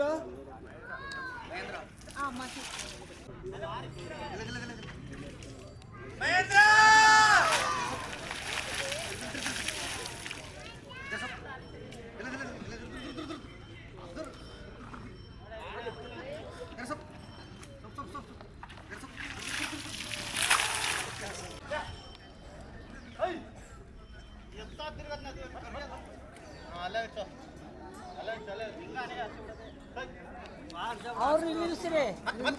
ಅವ್ರು ನಿಲ್ಲಿಸ್ರಿ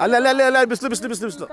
ಅಲ್ಲಿ ಅಲ್ಲಿ ಅಲ್ಲಿ ಅಲ್ಲಿ ಬಿಸಿಲು ಬಿಸಿಲು ಬಿಸಿಲು ಬಿಸಿಲು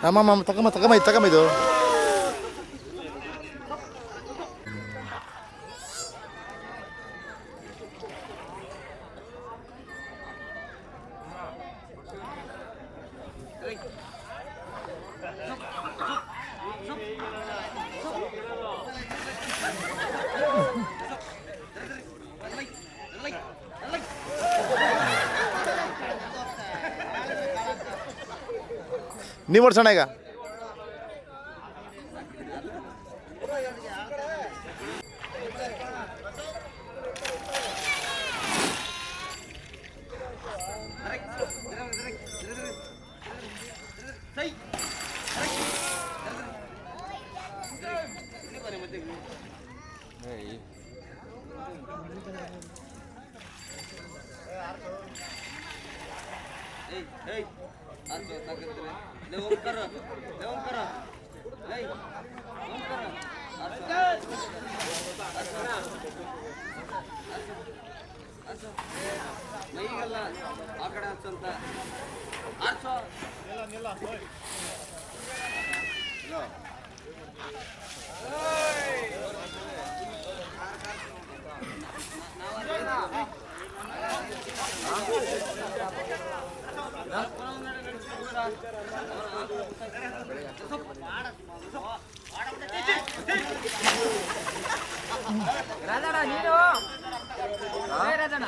Tama, mama. Takamay, takamay, takamay do. ನೀವು ಓಡಿಸೋಣ ಈಗ ಓಂಕಾರ ಓಂಕಾರ ಓಂಕಾರ ಮೈಗೆಲ್ಲ ಆ ಕಡೆ ಹಚ್ಚಂತ ಆರ್ಸೋ రాజాడా నేను రాజాడా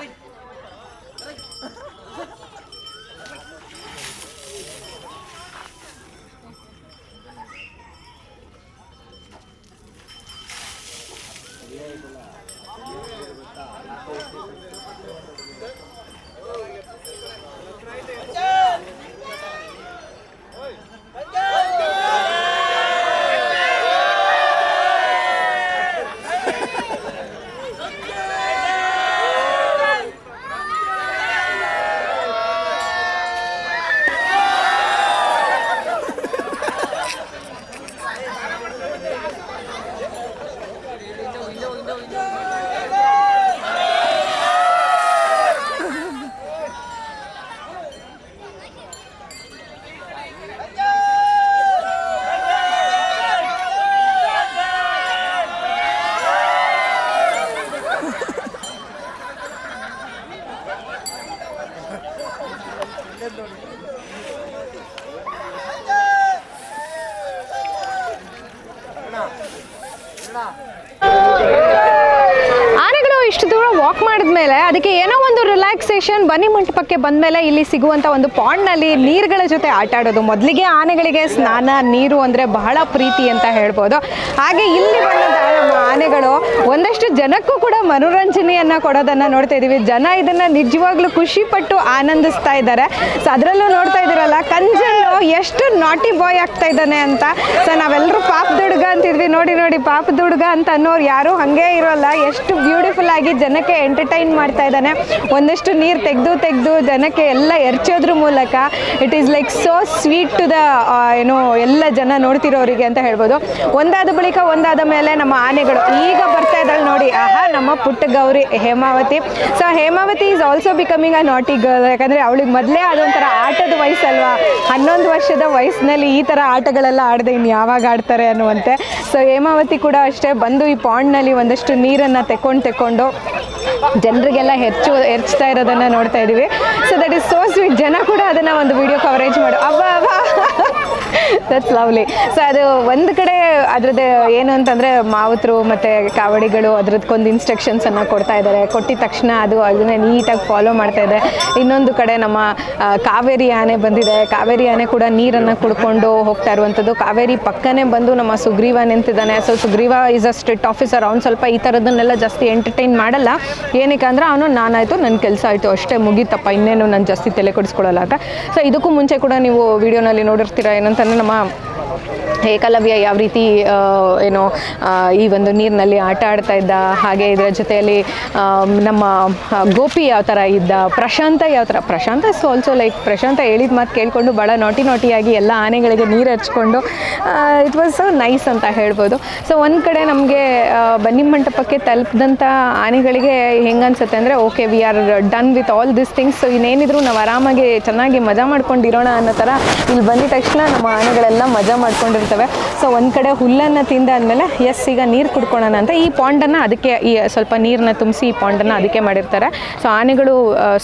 ರಾಜಣ್ಣ ಮಾಡಿದ್ಮೇಲೆ ಅದಕ್ಕೆ ಏನೋ ಒಂದು ರಿಲ್ಯಾಕ್ಸೇಷನ್ ಬನ್ನಿ ಮಂಟಪಕ್ಕೆ ಬಂದಮೇಲೆ ಇಲ್ಲಿ ಸಿಗುವಂಥ ಒಂದು ಪಾಂಡ್ನಲ್ಲಿ ನೀರುಗಳ ಜೊತೆ ಆಟ ಆಡೋದು. ಮೊದಲಿಗೆ ಆನೆಗಳಿಗೆ ಸ್ನಾನ, ನೀರು ಅಂದರೆ ಬಹಳ ಪ್ರೀತಿ ಅಂತ ಹೇಳ್ಬೋದು. ಹಾಗೆ ಇಲ್ಲಿ ಆನೆಗಳು ಒಂದಷ್ಟು ಜನಕ್ಕೂ ಕೂಡ ಮನೋರಂಜನೆಯನ್ನು ಕೊಡೋದನ್ನು ನೋಡ್ತಾ ಇದ್ದೀವಿ ಜನ ಇದನ್ನು ನಿಜವಾಗ್ಲೂ ಖುಷಿ ಪಟ್ಟು ಆನಂದಿಸ್ತಾ ಇದ್ದಾರೆ. ಸೊ ಅದರಲ್ಲೂ ನೋಡ್ತಾ ಇದ್ದೀರಲ್ಲ, ಕಂಜನ್ನು ಎಷ್ಟು ನಾಟಿ ಬಾಯ್ ಆಗ್ತಾ ಇದ್ದಾನೆ ಅಂತ. ಸೊ ನಾವೆಲ್ಲರೂ ಪಾಪದ ನೋಡಿ ನೋಡಿ ಪಾಪದ ಹುಡುಗ ಅಂತ ಅನ್ನೋರು ಯಾರು ಹಾಗೆ ಇರೋಲ್ಲ. ಎಷ್ಟು ಬ್ಯೂಟಿಫುಲ್ ಆಗಿ ಜನಕ್ಕೆ ಎಂಟರ್ಟೈನ್ ಮಾಡ್ತಾ ಇದ್ದಾನೆ. ಒಂದಷ್ಟು ನೀರು ತೆಗೆದು ತೆಗೆದು ಜನಕ್ಕೆ ಎಲ್ಲ ಎರ್ಚೋದ್ರ ಮೂಲಕ it is like so sweet to the ಏನು, ಎಲ್ಲ ಜನ ನೋಡ್ತಿರೋರಿಗೆ ಅಂತ ಹೇಳ್ಬೋದು. ಒಂದಾದ ಬಳಿಕ ಒಂದಾದ ಮೇಲೆ ನಮ್ಮ ಆನೆಗಳು ಈಗ ಬರ್ತಾ ಇದ್ದಾಳೆ ನೋಡಿ. ಆಹಾ, ನಮ್ಮ ಪುಟ್ಟ Gauri Hemavathi. So Hemavathi is also becoming a naughty girl ಯಾಕಂದರೆ ಅವಳಿಗೆ ಮೊದಲೇ ಅದೊಂಥರ ಆಟದ ವಯಸ್ಸಲ್ವಾ? ಹನ್ನೊಂದು ವರ್ಷದ ವಯಸ್ಸಿನಲ್ಲಿ ಈ ಥರ ಆಟಗಳೆಲ್ಲ ಆಡದೆ ಇನ್ನು ಯಾವಾಗ ಆಡ್ತಾರೆ ಅನ್ನುವಂತೆ. ಸೊ ಹೇಮಾವತಿ ಕೂಡ ಅಷ್ಟೇ ಬಂದು ಈ ಪಾಂಡ್ನಲ್ಲಿ ಒಂದಷ್ಟು ನೀರನ್ನು ತೆಕ್ಕೊಂಡು ತೆಕ್ಕೊಂಡು ಜನರಿಗೆಲ್ಲ ಹೆಚ್ಚು ಹೆಚ್ಚುತ್ತಾ ಇರೋದನ್ನು ನೋಡ್ತಾ ಇದ್ದೀವಿ so that is so sweet ಜನ ಕೂಡ ಅದನ್ನು ಒಂದು ವಿಡಿಯೋ ಕವರೇಜ್ ಮಾಡು. ಅಬ್ಬ ಅಬ್ಬ. ದಟ್ಸ್ ಲವ್ಲಿ ಸೊ ಅದು ಒಂದು ಕಡೆ ಅದ್ರದ್ದು ಏನು ಅಂತಂದರೆ ಮಾವುತರು ಮತ್ತು ಕಾವಡಿಗಳು ಅದ್ರದ್ಕೊಂದು ಇನ್ಸ್ಟ್ರಕ್ಷನ್ಸನ್ನು ಕೊಡ್ತಾ ಇದ್ದಾರೆ ಕೊಟ್ಟಿದ ತಕ್ಷಣ ಅದು ಅದನ್ನ ನೀಟಾಗಿ ಫಾಲೋ ಮಾಡ್ತಾ ಇದೆ. ಇನ್ನೊಂದು ಕಡೆ ನಮ್ಮ ಕಾವೇರಿ ಆನೆ ಬಂದಿದೆ. ಕಾವೇರಿ ಆನೆ ಕೂಡ ನೀರನ್ನು ಕುಡ್ಕೊಂಡು ಹೋಗ್ತಾ ಇರುವಂಥದ್ದು ಕಾವೇರಿ ಪಕ್ಕನೇ ಬಂದು ನಮ್ಮ ಸುಗ್ರೀವ ನಿಂತಿದ್ದಾನೆ. So Sugriva is a strict officer ಅವ್ನು ಸ್ವಲ್ಪ ಈ ಥರದನ್ನೆಲ್ಲ ಜಾಸ್ತಿ ಎಂಟರ್ಟೈನ್ ಮಾಡಲ್ಲ. ಏನಕ್ಕೆ ಅಂದರೆ ಅವನು, ನಾನಾಯಿತು ನನ್ನ ಕೆಲಸ ಆಯಿತು. ಅಷ್ಟೇ ಮುಗೀತಪ್ಪ. ಇನ್ನೇನು ನಾನು ಜಾಸ್ತಿ ತಲೆ ಕೊಡಿಸ್ಕೊಳ್ಳಲ್ಲ ಅಂತ. ಸೊ ಇದಕ್ಕೂ ಮುಂಚೆ ಕೂಡ ನೀವು ವಿಡಿಯೋನಲ್ಲಿ ನೋಡಿರ್ತೀರ ಏನಂತಂದರೆ ನಮ್ಮ ಏಕಲವ್ಯ ಯಾವ ರೀತಿ ಏನು ಈ ಒಂದು ನೀರಿನಲ್ಲಿ ಆಟ ಆಡ್ತಾ ಇದ್ದ, ಹಾಗೆ ಇದರ ಜೊತೆಯಲ್ಲಿ ನಮ್ಮ ಗೋಪಿ ಯಾವ ಥರ ಇದ್ದ, ಪ್ರಶಾಂತ ಯಾವ ಥರ Prashanth so also like Prashanth ಹೇಳಿದ ಮಾತು ಕೇಳಿಕೊಂಡು ಭಾಳ ನಾಟಿ ನಾಟಿಯಾಗಿ ಎಲ್ಲ ಆನೆಗಳಿಗೆ ನೀರು ಹಚ್ಕೊಂಡು ಇಟ್ ವಾಸ್ ನೈಸ್ ಅಂತ ಹೇಳ್ಬೋದು. ಸೊ ಒಂದು ಕಡೆ ನಮಗೆ ಬನ್ನಿ ಮಂಟಪಕ್ಕೆ ತಲುಪಿದಂಥ ಆನೆಗಳಿಗೆ ಹೆಂಗೆ ಅನ್ಸುತ್ತೆ ಅಂದರೆ okay we are done with all this things so ಇನ್ನೇನಿದ್ರು ನಾವು ಆರಾಮಾಗಿ ಚೆನ್ನಾಗಿ ಮಜಾ ಮಾಡ್ಕೊಂಡಿರೋಣ ಅನ್ನೋ ಥರ ಇಲ್ಲಿ ಬಂದಿದ ತಕ್ಷಣ ನಮ್ಮ ಆನೆಗಳೆಲ್ಲ ಮಜಾ ಮಾಡ್ಕೊಂಡಿರ್ತವೆ ಸೊ ಒಂದು ಕಡೆ ಹುಲ್ಲನ್ನು ತಿಂದಾದ್ಮೇಲೆ ಎಸ್ ಈಗ ನೀರು ಕುಡ್ಕೊಳ್ಳೋಣ ಅಂತ. ಈ ಪಾಂಡನ್ನು ಅದಕ್ಕೆ, ಈ ಸ್ವಲ್ಪ ನೀರನ್ನ ತುಂಬಿಸಿ ಈ ಪಾಂಡನ್ನು ಅದಕ್ಕೆ ಮಾಡಿರ್ತಾರೆ. ಸೊ ಆನೆಗಳು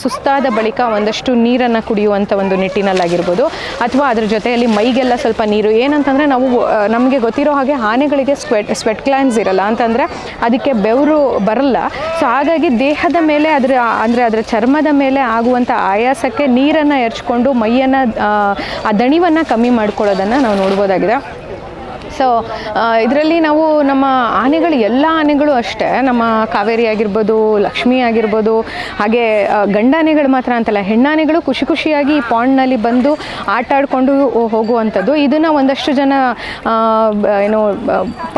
ಸುಸ್ತಾದ ಬಳಿಕ ಒಂದಷ್ಟು ನೀರನ್ನು ಕುಡಿಯುವಂಥ ಒಂದು ನಿಟ್ಟಿನಲ್ಲಾಗಿರ್ಬೋದು. ಅಥವಾ ಅದ್ರ ಜೊತೆಯಲ್ಲಿ ಮೈಗೆಲ್ಲ ಸ್ವಲ್ಪ ನೀರು. ಏನಂತಂದರೆ, ನಾವು ನಮಗೆ ಗೊತ್ತಿರೋ ಹಾಗೆ ಆನೆಗಳಿಗೆ ಸ್ವೆಟ್ ಸ್ವೆಟ್ ಕ್ಲಾನ್ಸ್ ಇರಲ್ಲ. ಅಂತಂದರೆ, ಅದಕ್ಕೆ ಬೆವರು ಬರಲ್ಲ. ಸೊ ಹಾಗಾಗಿ ದೇಹದ ಮೇಲೆ ಅದರ, ಅಂದರೆ ಅದರ ಚರ್ಮದ ಮೇಲೆ ಆಗುವಂಥ ಆಯಾಸಕ್ಕೆ ನೀರನ್ನು ಎರಚ್ಕೊಂಡು ಮೈಯನ್ನು ಆ ದಣಿವನ್ನು ಕಮ್ಮಿ ಮಾಡ್ಕೊಳ್ಳೋದನ್ನು ನಾವು ನೋಡ್ಬೋದಾಗಿದೆ. ಸೊ ಇದರಲ್ಲಿ ನಾವು ನಮ್ಮ ಆನೆಗಳು, ಎಲ್ಲ ಆನೆಗಳು ಅಷ್ಟೇ. ನಮ್ಮ ಕಾವೇರಿ ಆಗಿರ್ಬೋದು, ಲಕ್ಷ್ಮಿ ಆಗಿರ್ಬೋದು, ಹಾಗೆ ಗಂಡಾನೆಗಳು ಮಾತ್ರ ಅಂತಲ್ಲ. ಹೆಣ್ಣಾನೆಗಳು ಖುಷಿ ಖುಷಿಯಾಗಿ ಈ ಪಾಂಡ್ನಲ್ಲಿ ಬಂದು ಆಟ ಆಡಿಕೊಂಡು ಹೋಗುವಂಥದ್ದು. ಇದನ್ನು ಒಂದಷ್ಟು ಜನ ಏನು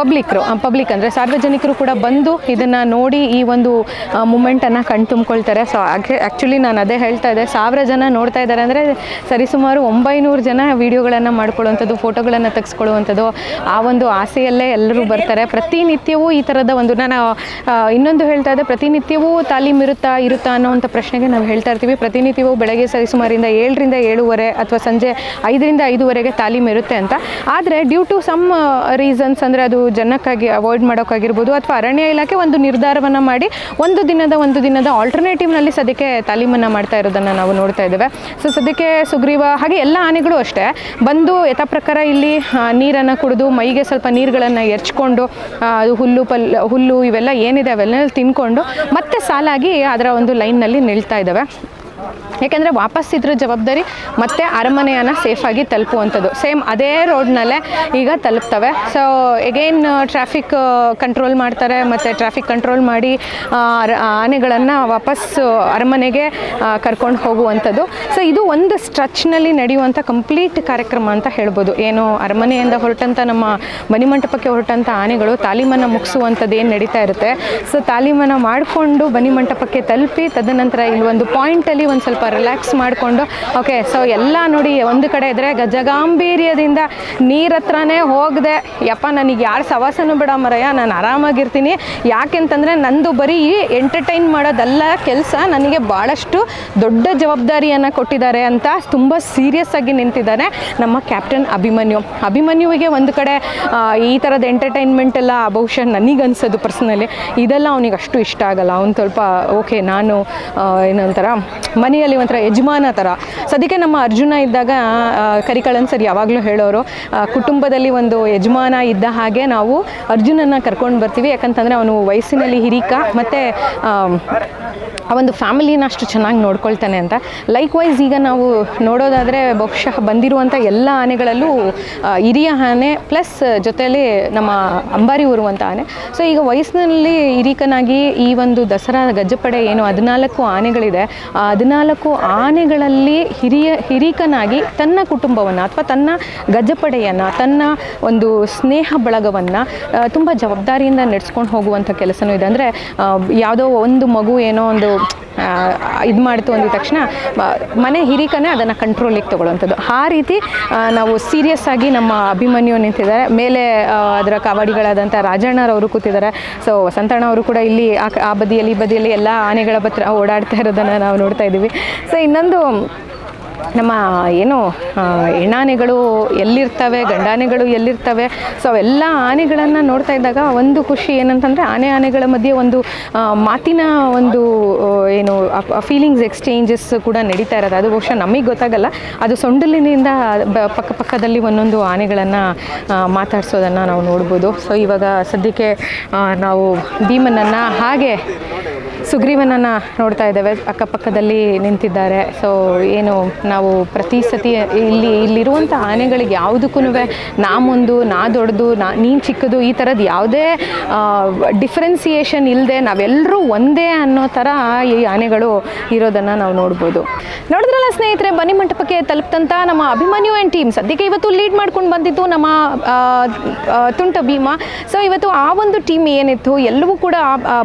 ಪಬ್ಲಿಕ್ರು ಪಬ್ಲಿಕ್ ಅಂದರೆ ಸಾರ್ವಜನಿಕರು ಕೂಡ ಬಂದು ಇದನ್ನು ನೋಡಿ ಈ ಒಂದು ಮೂಮೆಂಟನ್ನು ಕಣ್ತುಂಬ್ಕೊಳ್ತಾರೆ. ಸೊ ಆ್ಯಕ್ಚುಲಿ ನಾನು ಅದೇ ಹೇಳ್ತಾ ಇದ್ದೆ. ಸಾವಿರ ಜನ ನೋಡ್ತಾ ಇದ್ದಾರೆ ಅಂದರೆ ಸರಿಸುಮಾರು ಒಂಬೈನೂರು ಜನ ವೀಡಿಯೋಗಳನ್ನು ಮಾಡ್ಕೊಳ್ಳುವಂಥದ್ದು ಫೋಟೋಗಳನ್ನು ತೆಗೆಸ್ಕೊಳ್ಳುವಂಥದ್ದು. ಆ ಒಂದು ಆಸೆಯಲ್ಲೇ ಎಲ್ಲರೂ ಬರ್ತಾರೆ. ಪ್ರತಿನಿತ್ಯವೂ ಈ ಥರದ ಒಂದು ನಾನು ಇನ್ನೊಂದು ಹೇಳ್ತಾ ಇದ್ದೆ ಪ್ರತಿನಿತ್ಯವೂ ತಾಲೀಮ್ ಇರುತ್ತಾ ಇರುತ್ತಾ ಅನ್ನೋವಂಥ ಪ್ರಶ್ನೆಗೆ ನಾವು ಹೇಳ್ತಾ ಇರ್ತೀವಿ. ಪ್ರತಿನಿತ್ಯವೂ ಬೆಳಗ್ಗೆ ಸರಿಸುಮಾರಿಂದ ಏಳರಿಂದ ಏಳುವರೆ ಅಥವಾ ಸಂಜೆ ಐದರಿಂದ ಐದುವರೆಗೆ ತಾಲೀಮ್ ಇರುತ್ತೆ ಅಂತ. ಆದರೆ ಡ್ಯೂ ಟು ಸಮ್ ರೀಸನ್ಸ್ ಅಂದರೆ ಅದು ಜನಕ್ಕಾಗಿ ಅವಾಯ್ಡ್ ಮಾಡೋಕ್ಕಾಗಿರ್ಬೋದು ಅಥವಾ ಅರಣ್ಯ ಇಲಾಖೆ ಒಂದು ನಿರ್ಧಾರವನ್ನು ಮಾಡಿ ಒಂದು ದಿನದ ಒಂದು ದಿನದ ಆಲ್ಟರ್ನೇಟಿವ್ನಲ್ಲಿ ಸದ್ಯಕ್ಕೆ ತಾಲೀಮನ್ನು ಮಾಡ್ತಾ ಇರೋದನ್ನು ನಾವು ನೋಡ್ತಾ ಇದ್ದೇವೆ. ಸೊ ಸದ್ಯಕ್ಕೆ ಸುಗ್ರೀವ ಹಾಗೆ ಎಲ್ಲ ಆನೆಗಳು ಅಷ್ಟೇ ಬಂದು ಯಥಾ ಪ್ರಕಾರ ಇಲ್ಲಿ ನೀರನ್ನು ಕುಡಿದು ಮೈಗೆ ಸ್ವಲ್ಪ ನೀರುಗಳನ್ನು ಎರ್ಚ್ಕೊಂಡು ಅದು ಹುಲ್ಲು ಪಲ್, ಹುಲ್ಲು ಇವೆಲ್ಲ ಏನಿದೆ ಅವೆಲ್ಲ ತಿನ್ಕೊಂಡು ಮತ್ತೆ ಸಾಲಾಗಿ ಅದರ ಒಂದು ಲೈನ್ನಲ್ಲಿ ನಿಲ್ತಾ ಇದ್ದಾವೆ. ಯಾಕೆಂದರೆ ವಾಪಸ್ ಇದ್ರ ಜವಾಬ್ದಾರಿ ಮತ್ತೆ ಅರಮನೆಯನ್ನು ಸೇಫಾಗಿ ತಲುಪುವಂಥದ್ದು. ಸೇಮ್ ಅದೇ ರೋಡ್ನಲ್ಲೇ ಈಗ ತಲುಪ್ತವೆ. ಸೊ ಎಗೇನ್ ಟ್ರಾಫಿಕ್ ಕಂಟ್ರೋಲ್ ಮಾಡ್ತಾರೆ ಮತ್ತು ಟ್ರಾಫಿಕ್ ಕಂಟ್ರೋಲ್ ಮಾಡಿ ಆನೆಗಳನ್ನು ವಾಪಸ್ ಅರಮನೆಗೆ ಕರ್ಕೊಂಡು ಹೋಗುವಂಥದ್ದು. ಸೊ ಇದು ಒಂದು ಸ್ಟ್ರಚ್ನಲ್ಲಿ ನಡೆಯುವಂಥ ಕಂಪ್ಲೀಟ್ ಕಾರ್ಯಕ್ರಮ ಅಂತ ಹೇಳ್ಬೋದು. ಏನು ಅರಮನೆಯಿಂದ ಹೊರಟಂಥ ನಮ್ಮ ಬನಿಮಂಟಪಕ್ಕೆ ಹೊರಟಂಥ ಆನೆಗಳು ತಾಲೀಮನ್ನು ಮುಗಿಸುವಂಥದ್ದು ಏನು ನಡೀತಾ ಇರುತ್ತೆ. ಸೊ ತಾಲೀಮನ್ನು ಮಾಡಿಕೊಂಡು ಬನಿಮಂಟಪಕ್ಕೆ ತಲುಪಿ, ತದನಂತರ ಇಲ್ಲಿ ಒಂದು ಪಾಯಿಂಟಲ್ಲಿ ಒಂದು ಸ್ವಲ್ಪ ರಿಲ್ಯಾಕ್ಸ್ ಮಾಡಿಕೊಂಡು ಓಕೆ ಸೊ ಎಲ್ಲ ನೋಡಿ ಒಂದು ಕಡೆ ಇದ್ರೆ ಗಜಗಾಂಭೀರ್ಯದಿಂದ ನೀರ ಹತ್ರನೇ ಹೋಗದೆ. ಯಪ್ಪ, ನನಗೆ ಯಾರು ಸವಾಸನು ಬಿಡ ಮರಯ್ಯ, ನಾನು ಆರಾಮಾಗಿರ್ತೀನಿ. ಯಾಕೆಂತಂದರೆ ನಂದು ಬರೀ ಎಂಟರ್ಟೈನ್ ಮಾಡೋದಲ್ಲ ಕೆಲಸ, ನನಗೆ ಭಾಳಷ್ಟು ದೊಡ್ಡ ಜವಾಬ್ದಾರಿಯನ್ನು ಕೊಟ್ಟಿದ್ದಾರೆ ಅಂತ ತುಂಬ ಸೀರಿಯಸ್ ಆಗಿ ನಿಂತಿದ್ದಾರೆ ನಮ್ಮ ಕ್ಯಾಪ್ಟನ್ ಅಭಿಮನ್ಯು. ಅಭಿಮನ್ಯುವಿಗೆ ಒಂದು ಕಡೆ ಈ ಥರದ ಎಂಟರ್ಟೈನ್ಮೆಂಟ್ ಎಲ್ಲ ಬಹುಶಃ ನನಗನ್ಸೋದು ಪರ್ಸ್ನಲಿ ಇದೆಲ್ಲ ಅವನಿಗೆ ಅಷ್ಟು ಇಷ್ಟ ಆಗಲ್ಲ. ಅವ್ನು ಸ್ವಲ್ಪ ಓಕೆ ನಾನು ಏನಂತಾರ ಮನೆಯಲ್ಲಿ ಒಂಥರ ಯಜಮಾನ ಥರ. ಸದ್ಯಕ್ಕೆ ನಮ್ಮ ಅರ್ಜುನ ಇದ್ದಾಗ ಕರಿಕಳನ್ ಸರ್ ಯಾವಾಗಲೂ ಹೇಳೋರು ಕುಟುಂಬದಲ್ಲಿ ಒಂದು ಯಜಮಾನ ಇದ್ದ ಹಾಗೆ ನಾವು ಅರ್ಜುನನ್ನು ಕರ್ಕೊಂಡು ಬರ್ತೀವಿ. ಯಾಕಂತಂದರೆ ಅವನು ವಯಸ್ಸಿನಲ್ಲಿ ಹಿರಿಕ, ಮತ್ತು ಆ ಒಂದು ಫ್ಯಾಮಿಲಿನ ಅಷ್ಟು ಚೆನ್ನಾಗಿ ನೋಡ್ಕೊಳ್ತಾನೆ ಅಂತ. ಲೈಕ್ ವೈಸ್ ಈಗ ನಾವು ನೋಡೋದಾದರೆ ಬಹುಶಃ ಬಂದಿರುವಂಥ ಎಲ್ಲ ಆನೆಗಳಲ್ಲೂ ಹಿರಿಯ ಆನೆ ಪ್ಲಸ್ ಜೊತೆಯಲ್ಲಿ ನಮ್ಮ ಅಂಬಾರಿ ಊರುವಂಥ ಆನೆ. ಸೊ ಈಗ ವಯಸ್ಸಿನಲ್ಲಿ ಹಿರಿಕನಾಗಿ ಈ ಒಂದು ದಸರಾ ಗಜ್ಜಪಡೆ ಏನು ಹದಿನಾಲ್ಕು ಆನೆಗಳಿದೆ, ಆ ಹದಿನಾಲ್ಕು ಆನೆಗಳಲ್ಲಿ ಹಿರಿಯ ಹಿರಿಕನಾಗಿ ತನ್ನ ಕುಟುಂಬವನ್ನು ಅಥವಾ ತನ್ನ ಗಜಪಡೆಯನ್ನು, ತನ್ನ ಒಂದು ಸ್ನೇಹ ಬಳಗವನ್ನು ತುಂಬ ಜವಾಬ್ದಾರಿಯಿಂದ ನಡೆಸ್ಕೊಂಡು ಹೋಗುವಂಥ ಕೆಲಸನೂ ಇದೆ. ಅಂದರೆ ಯಾವುದೋ ಒಂದು ಮಗು ಏನೋ ಒಂದು ಇದು ಮಾಡ್ತು ಅಂದಿದ ತಕ್ಷಣ ಮನೆ ಹಿರಿಕನೇ ಅದನ್ನು ಕಂಟ್ರೋಲಿಗೆ ತೊಗೊಳ್ಳೋವಂಥದ್ದು. ಆ ರೀತಿ ನಾವು ಸೀರಿಯಸ್ ಆಗಿ ನಮ್ಮ ಅಭಿಮನ್ಯು ನಿಂತಿದ್ದಾರೆ. ಮೇಲೆ ಅದರ ಕಾವಾಡಿಗಳಾದಂಥ ರಾಜಣ್ಣರವರು ಕೂತಿದ್ದಾರೆ. ಸೊ ವಸಂತಣ್ಣ ಅವರು ಕೂಡ ಇಲ್ಲಿ ಆ ಆ ಬದಿಯಲ್ಲಿ, ಈ ಬದಿಯಲ್ಲಿ ಎಲ್ಲ ಆನೆಗಳ ಪತ್ರ ಓಡಾಡ್ತಾ ಇರೋದನ್ನು ನಾವು ನೋಡ್ತಾ ಇದ್ದೀವಿ. ಸೊ ಇನ್ನೊಂದು, ನಮ್ಮ, ಏನು ಹೆಣ್ಣಾನೆಗಳು ಎಲ್ಲಿರ್ತವೆ, ಗಂಡಾನೆಗಳು ಎಲ್ಲಿರ್ತವೆ ಸೊ ಅವೆಲ್ಲ ಆನೆಗಳನ್ನು ನೋಡ್ತಾ ಇದ್ದಾಗ ಒಂದು ಖುಷಿ ಏನಂತಂದರೆ ಆನೆ ಆನೆಗಳ ಮಧ್ಯೆ ಒಂದು ಮಾತಿನ ಒಂದು ಏನು ಫೀಲಿಂಗ್ಸ್ ಎಕ್ಸ್ಚೇಂಜಸ್ ಕೂಡ ನಡೀತಾ ಇರೋದು. ಅದು ಬಹುಶಃ ನಮಗೆ ಗೊತ್ತಾಗಲ್ಲ. ಅದು ಸೊಂಡಲಿನಿಂದ ಪಕ್ಕ ಪಕ್ಕದಲ್ಲಿ ಒಂದೊಂದು ಆನೆಗಳನ್ನು ಮಾತಾಡಿಸೋದನ್ನು ನಾವು ನೋಡ್ಬೋದು. ಸೊ ಇವಾಗ ಸದ್ಯಕ್ಕೆ ನಾವು ಭೀಮನನ್ನು ಹಾಗೆ ಸುಗ್ರೀವನನ್ನು ನೋಡ್ತಾ ಇದ್ದೇವೆ. ಅಕ್ಕಪಕ್ಕದಲ್ಲಿ ನಿಂತಿದ್ದಾರೆ. ಸೊ ಏನು ನಾವು ಪ್ರತಿ ಸತಿ ಇಲ್ಲಿ ಇಲ್ಲಿರುವಂಥ ಆನೆಗಳಿಗೆ ಯಾವುದಕ್ಕೂ ನಾ ಮುಂದು ನಾ ದೊಡ್ಡದು, ನಾ ನೀನು ಚಿಕ್ಕದು ಈ ಥರದ್ದು ಯಾವುದೇ ಡಿಫ್ರೆನ್ಸಿಯೇಷನ್ ಇಲ್ಲದೆ ನಾವೆಲ್ಲರೂ ಒಂದೇ ಅನ್ನೋ ಥರ ಈ ಆನೆಗಳು ಇರೋದನ್ನು ನಾವು ನೋಡ್ಬೋದು. ನೋಡಿದ್ರಲ್ಲ ಸ್ನೇಹಿತರೆ, ಬನ್ನಿ ಮಂಟಪಕ್ಕೆ ತಲುಪ್ತಂತ ನಮ್ಮ ಅಭಿಮನ್ಯು ಆ್ಯಂಡ್ ಟೀಮ್ ಸದ್ಯಕ್ಕೆ ಇವತ್ತು ಲೀಡ್ ಮಾಡ್ಕೊಂಡು ಬಂದಿದ್ದು ನಮ್ಮ ತುಂಟ ಭೀಮ. ಸೊ ಇವತ್ತು ಆ ಒಂದು ಟೀಮ್ ಏನಿತ್ತು, ಎಲ್ಲವೂ ಕೂಡ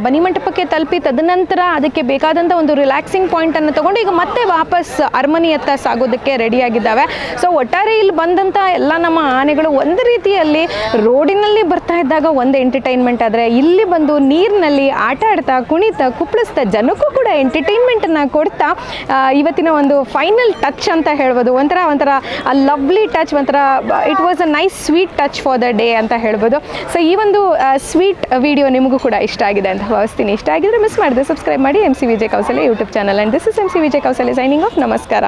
ಬನಿಮಂಟಪಕ್ಕೆ ತಲುಪಿ ಬನ್ನಿ ಮಂಟಪಕ್ಕೆ ತಲುಪಿ ತದನಂತರ ಅದಕ್ಕೆ ಬೇಕಾದಂಥ ಒಂದು ರಿಲ್ಯಾಕ್ಸಿಂಗ್ ಪಾಯಿಂಟನ್ನು ತಗೊಂಡು ಈಗ ಮತ್ತೆ ವಾಪಸ್ ಅರಮನೆಯತ್ತ ಸಾಗೋದಕ್ಕೆ ರೆಡಿಯಾಗಿದ್ದಾವೆ ಸೊ ಒಟ್ಟಾರೆ ಇಲ್ಲಿ ಬಂದಂಥ ಎಲ್ಲ ನಮ್ಮ ಆನೆಗಳು ಒಂದು ರೀತಿಯಲ್ಲಿ ರೋಡಿನಲ್ಲಿ ಬರ್ತಾ ಇದ್ದಾಗ ಒಂದು ಎಂಟರ್ಟೈನ್ಮೆಂಟ್ ಆದರೆ ಇಲ್ಲಿ ಬಂದು ನೀರಿನಲ್ಲಿ ಆಟ ಆಡ್ತಾ, ಕುಣಿತಾ ಕುಪ್ಪಳಿಸ್ತಾ ಜನಕ್ಕೂ ಕೂಡ ಎಂಟರ್ಟೈನ್ಮೆಂಟನ್ನು ಕೊಡ್ತಾ ಇವತ್ತಿನ ಒಂದು ಫೈನಲ್ ಟಚ್ ಅಂತ ಹೇಳ್ಬೋದು. ಒಂಥರ ಒಂಥರ ಲವ್ಲಿ ಟಚ್ ಒಂಥರ it was a nice sweet touch for the day ಅಂತ ಹೇಳ್ಬೋದು. ಸೊ ಈ ಒಂದು ಸ್ವೀಟ್ ವಿಡಿಯೋ ನಿಮಗೂ ಕೂಡ ಇಷ್ಟ ಆಗಿದೆ ಅಂತ ಭಾವಿಸ್ತೀನಿ. ಇಷ್ಟ ಆಗಿದ್ರೆ ಮಿಸ್ ಮಾಡಿದೆ. ಸಬ್ಸ್ಕ್ರೈಬ್ ಮಾಡಿ M C Vijay Kausale YouTube channel and this is M C Vijay Kausale signing off ನಮಸ್ಕಾರ